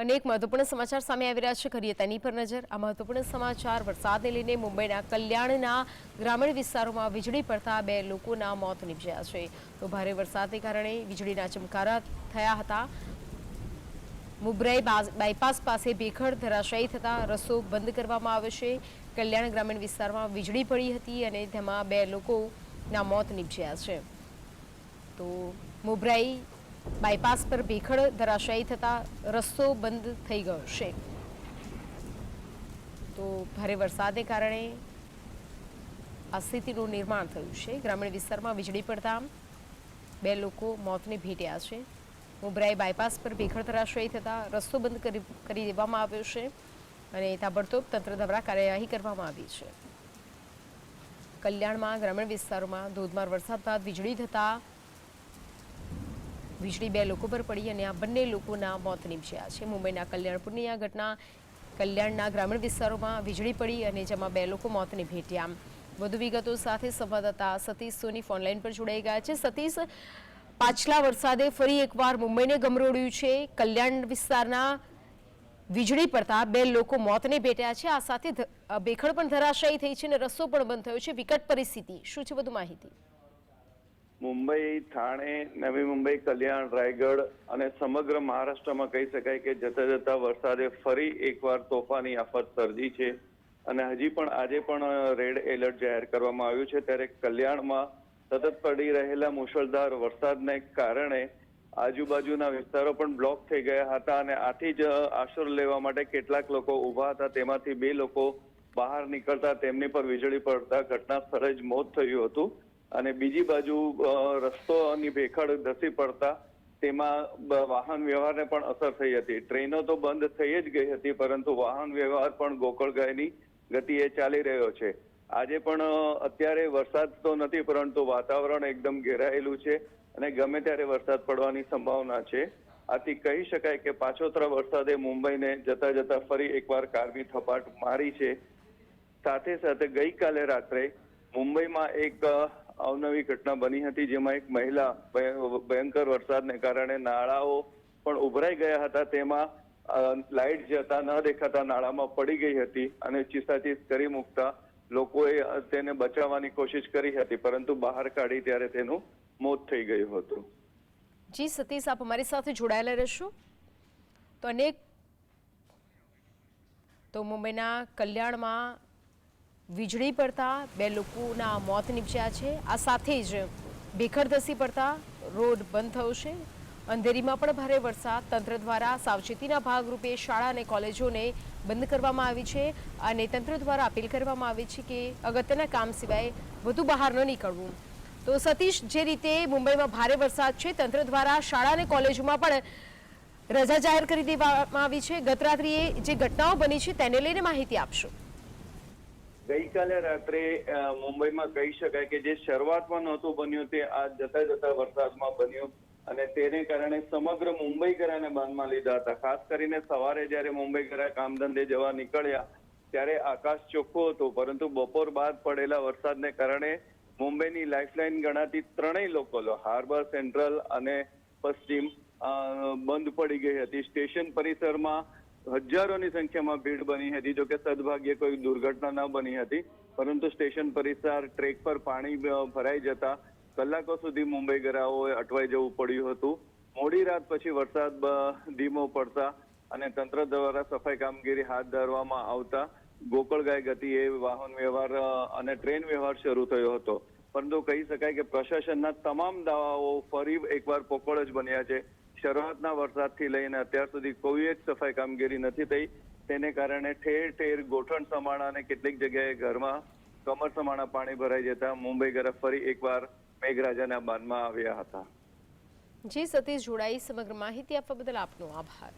અનેક મહત્વપૂર્ણ સમાચાર સામે આવી રહ્યા છે. કરીએ તેની પર નજર. આ મહત્વપૂર્ણ સમાચાર વરસાદને લઈને મુંબઈના કલ્યાણના ગ્રામીણ વિસ્તારોમાં વીજળી પડતા બે લોકોના મોત નીપજ્યા છે. તો ભારે વરસાદને કારણે વીજળીના ચમકારા થયા હતા. મુબ્રાઈ બાયપાસ પાસે ભેખડ ધરાશાયી થતા રસ્તો બંધ કરવામાં આવ્યો છે. કલ્યાણ ગ્રામીણ વિસ્તારમાં વીજળી પડી હતી અને તેમાં બે લોકોના મોત નીપજ્યા છે. તો મુબ્રાઈ બાયપાસ પર ભેખડ ધરાશાયી થતા રસ્તો બંધ થઈ ગયો છે. તો ભારે વરસાદને કારણે આ સ્થિતિનું નિર્માણ થયું છે. ગ્રામીણ વિસ્તારમાં વીજળી પડતા બે લોકો મોતને ભેટ્યા છે. મુબ્રાઈ બાયપાસ પર ભેખડ ધરાશાયી થતા રસ્તો બંધ કરી દેવામાં આવ્યો છે અને તાબડતોબ તંત્ર દ્વારા કાર્યવાહી કરવામાં આવી છે. કલ્યાણમાં ગ્રામીણ વિસ્તારોમાં ધોધમાર વરસાદ બાદ વીજળી થતા વીજળી બે લોકો પર પડી અને આ બંને લોકોના મોત નીપજ્યા છે. મુંબઈના કલ્યાણપુરની આ ઘટના કલ્યાણના ગ્રામીણ વિસ્તારોમાં વીજળી પડી અને જેમાં બે લોકો મોતને ભેટ્યા વધુ વિગતો સાથે સંવાદદાતા સતીશ સોની ફોનલાઈન પર જોડાઈ ગયા છે. સતીશ, પાછલા વરસાદે ફરી એકવાર મુંબઈને ગમરોડ્યું છે. કલ્યાણ વિસ્તારના વીજળી પડતા બે લોકો મોતને ભેટ્યા છે. આ સાથે ભેખડ પણ ધરાશાયી થઈ છે અને રસ્તો પણ બંધ થયો છે. વિકટ પરિસ્થિતિ. શું છે વધુ માહિતી? મુંબઈ, થાણે, નવી મુંબઈ, કલ્યાણ, રાયગઢ અને સમગ્ર મહારાષ્ટ્રમાં કહી શકાય કે જતા જતા વરસાદે ફરી એકવાર તોફાની આફત સર્જી છે. અને હજી પણ આજે પણ રેડ એલર્ટ જાહેર કરવામાં આવ્યું છે. ત્યારે કલ્યાણમાં સતત પડી રહેલા મુશળધાર વરસાદને કારણે આજુબાજુના વિસ્તારો પણ બ્લોક થઈ ગયા હતા અને આથી જ આશરો લેવા માટે કેટલાક લોકો ઊભા હતા. તેમાંથી બે લોકો બહાર નીકળતા તેમની પર વીજળી પડતા ઘટના સ્થળે જ મોત થયું હતું. અને બીજી બાજુ રસ્તોની ભેખડ ધસી પડતા તેમાં વાહન વ્યવહારને પણ અસર થઈ હતી. ટ્રેનો તો બંધ થઈ જ ગઈ હતી, પરંતુ વાહન વ્યવહાર પણ ગોકળગાયની ગતિએ ચાલી રહ્યો છે. આજે પણ અત્યારે વરસાદ તો નથી, પરંતુ વાતાવરણ એકદમ ઘેરાયેલું છે અને ગમે ત્યારે વરસાદ પડવાની સંભાવના છે. આથી કહી શકાય કે પાછોતરા વરસાદે મુંબઈને જતા જતા ફરી એકવાર કારમી થપાટ મારી છે. સાથે સાથે ગઈકાલે રાત્રે મુંબઈમાં એક અવનવી ઘટના બની હતી જેમાં એક મહિલા ભય- ભયંકર વરસાદને કારણે નાળાઓ પણ ઉભરાઈ ગયા હતા. તેમાં લાઇટ જતા ન દેખાતા નાળામાં પડી ગઈ હતી અને ચીસાચીસ કરી મૂકતા લોકોએ તેને બચાવવાની કોશિશ કરી હતી, પરંતુ બહાર કાઢી ત્યારે તેનું મોત થઈ ગયું હતું. જી, સતીશ, આપ અમારી સાથે જોડાયેલા રહેશો? તો અનેક, તો મુંબઈના કલ્યાણમાં વીજળી પડતા બે લોકોના મોત નીપજ્યા છે. આ સાથે જ ભેખડ ધસી પડતા રોડ બંધ થયો છે. અંધેરીમાં પણ ભારે વરસાદ. તંત્ર દ્વારા સાવચેતીના ભાગરૂપે શાળા અને કોલેજોને બંધ કરવામાં આવી છે અને તંત્ર દ્વારા અપીલ કરવામાં આવી છે કે અગત્યના કામ સિવાય વધુ બહાર ન નીકળવું. તો સતીશ, જે રીતે મુંબઈમાં ભારે વરસાદ છે, તંત્ર દ્વારા શાળા અને કોલેજોમાં પણ રજા જાહેર કરી દેવામાં આવી છે. ગત રાત્રિએ જે ઘટનાઓ બની છે, તેને લઈને માહિતી આપશો. ગઈકાલે રાત્રે મુંબઈમાં કહી શકાય કે જે શરૂઆતમાં નહોતું બન્યું તે આ જતા જતા વરસાદમાં બન્યું અને તેને કારણે સમગ્ર મુંબઈ ગરાને બાંધમાં લીધા હતા. ખાસ કરીને સવારે જ્યારે મુંબઈ ગરા કામ ધંધે જવા નીકળ્યા ત્યારે આકાશ ચોખ્ખું હતું, પરંતુ બપોર બાદ પડેલા વરસાદને કારણે મુંબઈની લાઇફલાઇન ગણાતી ત્રણેય લોકો હાર્બર, સેન્ટ્રલ અને પશ્ચિમ બંધ પડી ગઈ હતી. સ્ટેશન પરિસરમાં હજારોની સંખ્યામાં ભીડ બની હતી. જોકે સદભાગ્ય કોઈ દુર્ઘટના ન બની હતી. પરંતુ સ્ટેશન પરિસર, ટ્રેક પર પાણી ભરાઈ જતા કલાકો સુધી મુંબઈ ગરાઓએ અટવાઈ જવું પડ્યું હતું. મોડી રાત પછી વરસાદ ધીમો પડતા અને તંત્ર દ્વારા સફાઈ કામગીરી હાથ ધરવામાં આવતા ગોકળગાય ગતિએ વાહન વ્યવહાર અને ટ્રેન વ્યવહાર શરૂ થયો હતો. પરંતુ કહી શકાય કે પ્રશાસનના તમામ દાવાઓ ફરી એકવાર પોકળ જ બન્યા છે. શરૂઆતના વરસાદથી લઈને અત્યાર સુધી કોઈ જ સફાઈ કામગીરી નથી થઈ. તેને કારણે ઠેર ઠેર ગોઠણ સમાણા અને કેટલીક જગ્યાએ ઘરમાં કમર સમાણા પાણી ભરાઈ જતા મુંબઈ તરફ ફરી એકવાર મેઘરાજાના બાનમાં આવ્યા હતા. જી સતીશ જોડાઈ સમગ્ર માહિતી આપવા બદલ આપનો આભાર.